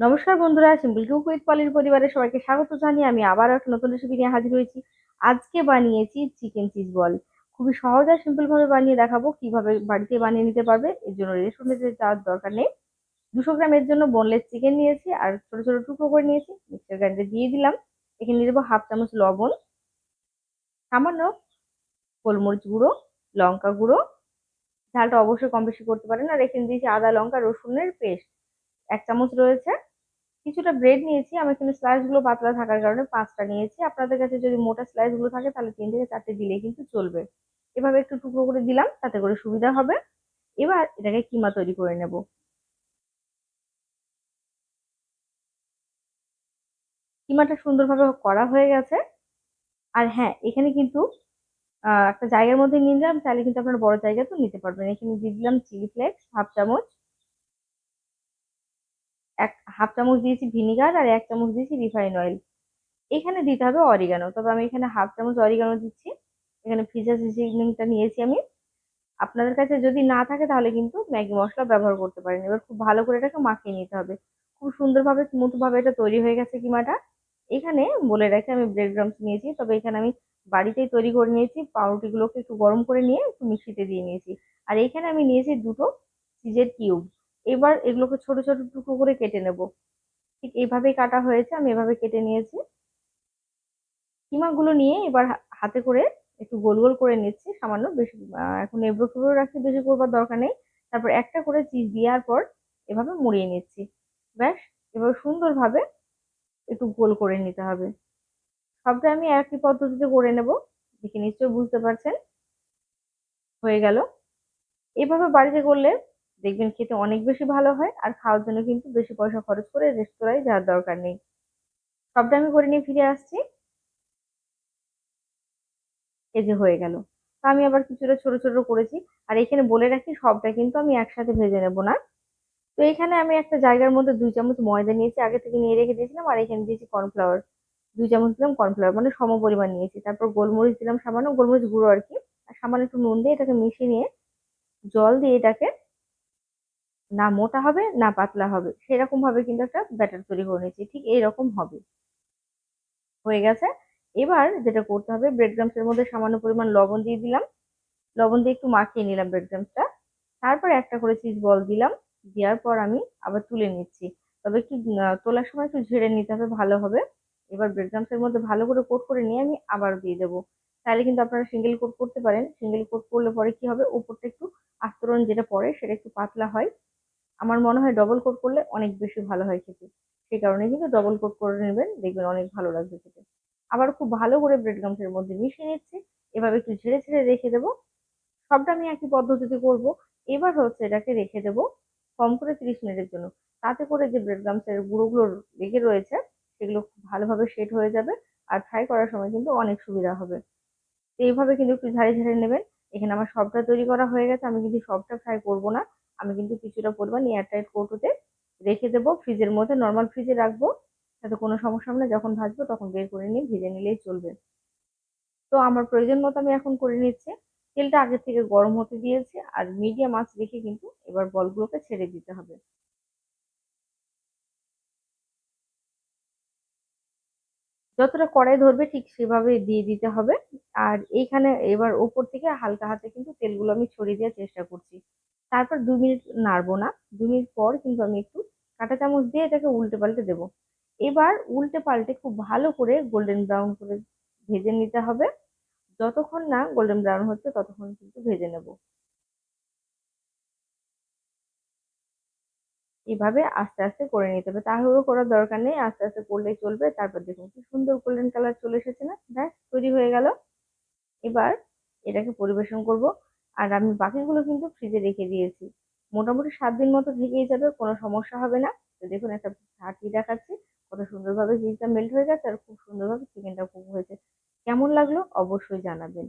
নমস্কার বন্ধুরা simple cook with পলির পরিবারের সবাইকে স্বাগত জানিয়ে আমি আবার একটা নতুন রেসিপি নিয়ে হাজির হয়েছি। আজকে বানিয়েছি চিকেন চিজ বল খুবই সহজ আর সিম্পলভাবে বানিয়ে দেখাবো কীভাবে বাড়িতে বানিয়ে নিতে পারবে। এর জন্য রেস্টুরেন্টে যাওয়ার দরকার নেই। দুশো গ্রামের জন্য বোনলেস চিকেন নিয়েছি আর ছোট ছোট টুকরো করে নিয়েছি। মিক্সার গ্রাইন্ডারে দিয়ে দিলাম। এখানে নিয়ে দেবো হাফ চামচ লবণ, সামান্য গোলমরিচ গুঁড়ো, লঙ্কা গুঁড়ো। ঝালটা অবশ্যই কম বেশি করতে পারেন। আর এখানে দিয়েছি আদা, লঙ্কা, রসুনের পেস্ট এক চামচ রয়েছে। কিছুটা ব্রেড নিয়েছি, আমি এখানে স্লাইসগুলো পাতলা থাকার কারণে পাঁচটা নিয়েছি। আপনাদের কাছে যদি মোটা স্লাইসগুলো থাকে, তাহলে তিন থেকে চারটে দিলে কিন্তু চলবে। এভাবে একটু টুকরো করে দিলাম, তাতে করে সুবিধা হবে। এবার এটাকে কিমা তৈরি করে নেব। কিমাটা সুন্দরভাবে করা হয়ে গেছে। আর হ্যাঁ এখানে কিন্তু একটা জায়গার মধ্যে নিয়ে নিলাম, তাহলে কিন্তু আপনারা বড় জায়গা তো নিতে পারবেন। এখানে দিয়ে দিলাম চিলি ফ্লেক্স হাফ চামচ। এক হাফ চামচ দিয়েছি ভিনিগার আর এক চামচ দিয়েছি রিফাইন অয়েল এখানে দিতে হবে অরিগানো তবে আমি এখানে হাফ চামচ অরিগানো দিচ্ছি। এখানে ফিজা সিজনিংটা নিয়েছি আমি। আপনাদের কাছে যদি না থাকে তাহলে কিন্তু ম্যাগি মশলা ব্যবহার করতে পারেন। এবার খুব ভালো করে এটাকে মাখিয়ে নিতে হবে। খুব সুন্দরভাবে স্মুথভাবে এটা তৈরি হয়ে গেছে কিমাটা। এখানে বলে রাখি আমি ব্রেড গ্রামস নিয়েছি। তবে এখানে আমি বাড়িতেই তৈরি করে নিয়েছি। পাউরুটিগুলোকে একটু গরম করে নিয়ে একটু মিক্সিতে দিয়ে নিয়েছি। আর এখানে আমি নিয়েছি দুটো চিজের কিউব এবার এগুলোকে ছোট ছোট টুকরো করে কেটে নেব। ঠিক এইভাবেই কাটা হয়েছে, আমি এভাবে কেটে নিয়েছি। কিমাগুলো নিয়ে এবার হাতে করে একটু গোল গোল করে নিচ্ছি। সামান্য বেশি এখন এবড়ো ফুবড়ো রাখতে বেশি করবার দরকার নেই। তারপর একটা করে চিজ দেওয়ার পর এভাবে মুড়িয়ে নিচ্ছি। ব্যাস, এবার সুন্দরভাবে একটু গোল করে নিতে হবে। সবটা আমি একই পদ্ধতিতে করে নেব, দেখে নিশ্চয়ই বুঝতে পারছেন। হয়ে গেল। এভাবে বাড়িতে করলে দেখবেন খেতে অনেক বেশি ভালো হয় আর খাওয়ার জন্য কিন্তু বেশি পয়সা খরচ করে রেস্তোরাঁয় যাওয়ার দরকার নেই। সবটা আমি করে নিয়ে ফিরে আসছি। এই যে হয়ে গেল। তো আমি আবার কিছুটা ছোট ছোট করেছি আর এখানে বলে রাখি সবটা কিন্তু আমি একসাথে ভেজে নেব না। তো এখানে আমি একটা জায়গার মধ্যে দুই চামচ ময়দা নিয়েছি, আগে থেকে নিয়ে রেখে দিয়েছিলাম আর এখানে দিয়েছি কর্নফ্লাওয়ার। দুই চামচ দিলাম কর্নফ্লাওয়ার মানে সম পরিমাণ নিয়েছি। তারপর গোলমরিচ দিলাম সামান্য, গোলমরিচ গুঁড়ো আর কি। আর সামান্য একটু নুন দিয়ে এটাকে মিশিয়ে নিয়ে জল দিয়ে এটাকে না মোটা হবে, না পাতলা হবে। সেরকম ভাবে কিন্তু একটা ব্যাটার তৈরি করে নিয়েছি। ঠিক এইরকম হবে। হয়ে গেছে। এবার যেটা করতে হবে ব্রেড এর মধ্যে সামান্য পরিমাণ লবণ দিয়ে দিলাম। লবণ দিয়ে একটু মাখিয়ে নিলাম ব্রেড তারপর একটা করে চিজ বল দিলাম। দেওয়ার পর আমি আবার তুলে নিচ্ছি। তবে একটু তোলার সময় একটু ঝেড়ে নিতে হবে, ভালো হবে। এবার ব্রেড এর মধ্যে ভালো করে কোট করে নিয়ে আমি আবার দিয়ে দেবো। তাহলে কিন্তু আপনারা সিঙ্গেল কোট করতে পারেন। সিঙ্গেল কোট করলে পরে কি হবে? উপরটা একটু আস্তরণ যেটা পড়ে সেটা একটু পাতলা হয়। আমার মনে হয় ডবল কোট করলে অনেক বেশি ভালো হয় খেতে। সেই কারণে কিন্তু ডবল কোট করে নেবেন, দেখবেন অনেক ভালো লাগবে খেতে। আবার খুব ভালো করে ব্রেড গামসের মধ্যে মিশিয়ে নিচ্ছি, এভাবে একটু ঝেড়ে ঝেড়ে রেখে দেবো। সবটা আমি একই পদ্ধতিতে করব। এবার হচ্ছে এটাকে রেখে দেবো কম করে তিরিশ মিনিটের জন্য। তাতে করে যে ব্রেড গামসের গুঁড়োগুলো লেগে রয়েছে, সেগুলো খুব ভালোভাবে সেট হয়ে যাবে আর ফ্রাই করার সময় কিন্তু অনেক সুবিধা হবে। এইভাবে কিন্তু একটু ঝাড়ে ঝাড়ে নেবেন। এখানে আমার সবটা তৈরি করা হয়ে গেছে, আমি কিন্তু সবটা ফ্রাই করব না। আমি কিন্তু কিছুটা পরিমাণ এয়ারটাইট কৌটোতে রেখে দেবো। ফ্রিজের মধ্যে নর্মাল ফ্রিজে রাখব। যাতে কোনো সমস্যা হবে না, যখন ভাজবো তখন বের করে নিয়ে ভেজে নিলেই চলবে। তো আমার প্রয়োজন মতো আমি এখন করে নিচ্ছি। তেলটা আগে থেকে গরম হতে দিয়েছি আর মিডিয়াম আঁচ রেখে কিন্তু এবার বলগুলোকে ছেড়ে দিতে হবে। যতটা কড়াই ধরবে ঠিক সেভাবে দিয়ে দিতে হবে। আর এইখানে এবার ওপর থেকে হালকা হাতে কিন্তু তেলগুলো আমি ছড়িয়ে দেওয়ার চেষ্টা করছি। তারপর দু মিনিট নাড়বো না, দু মিনিট পর কিন্তু আমি একটু কাঁটা চামচ দিয়ে এটাকে উল্টে পাল্টে দেবো। এবার উল্টে পাল্টে খুব ভালো করে গোল্ডেন ব্রাউন করে ভেজে নিতে হবে। যতক্ষণ না গোল্ডেন ব্রাউন হচ্ছে ততক্ষণ কিন্তু ভেজে নেব। এভাবে আস্তে আস্তে করে নিতে হবে। তাহলে করার দরকার নেই, আস্তে আস্তে করলেই চলবে। তারপর দেখুন কি সুন্দর গোল্ডেন কালার চলে এসেছে না? ব্যাস, তৈরি হয়ে গেল। এবার এটাকে পরিবেশন করব। আর আমি বাকিগুলো কিন্তু ফ্রিজে রেখে দিয়েছি। মোটামুটি সাত দিন মতো থেকেই যাবে, কোনো সমস্যা হবে না। তো দেখুন, একটা ঝাঁটি দেখাচ্ছি, কত সুন্দরভাবে জিনিসটা মেল্ট হয়ে গেছে আর খুব সুন্দরভাবে চিকেনটা কুক হয়েছে। কেমন লাগল অবশ্যই জানাবেন।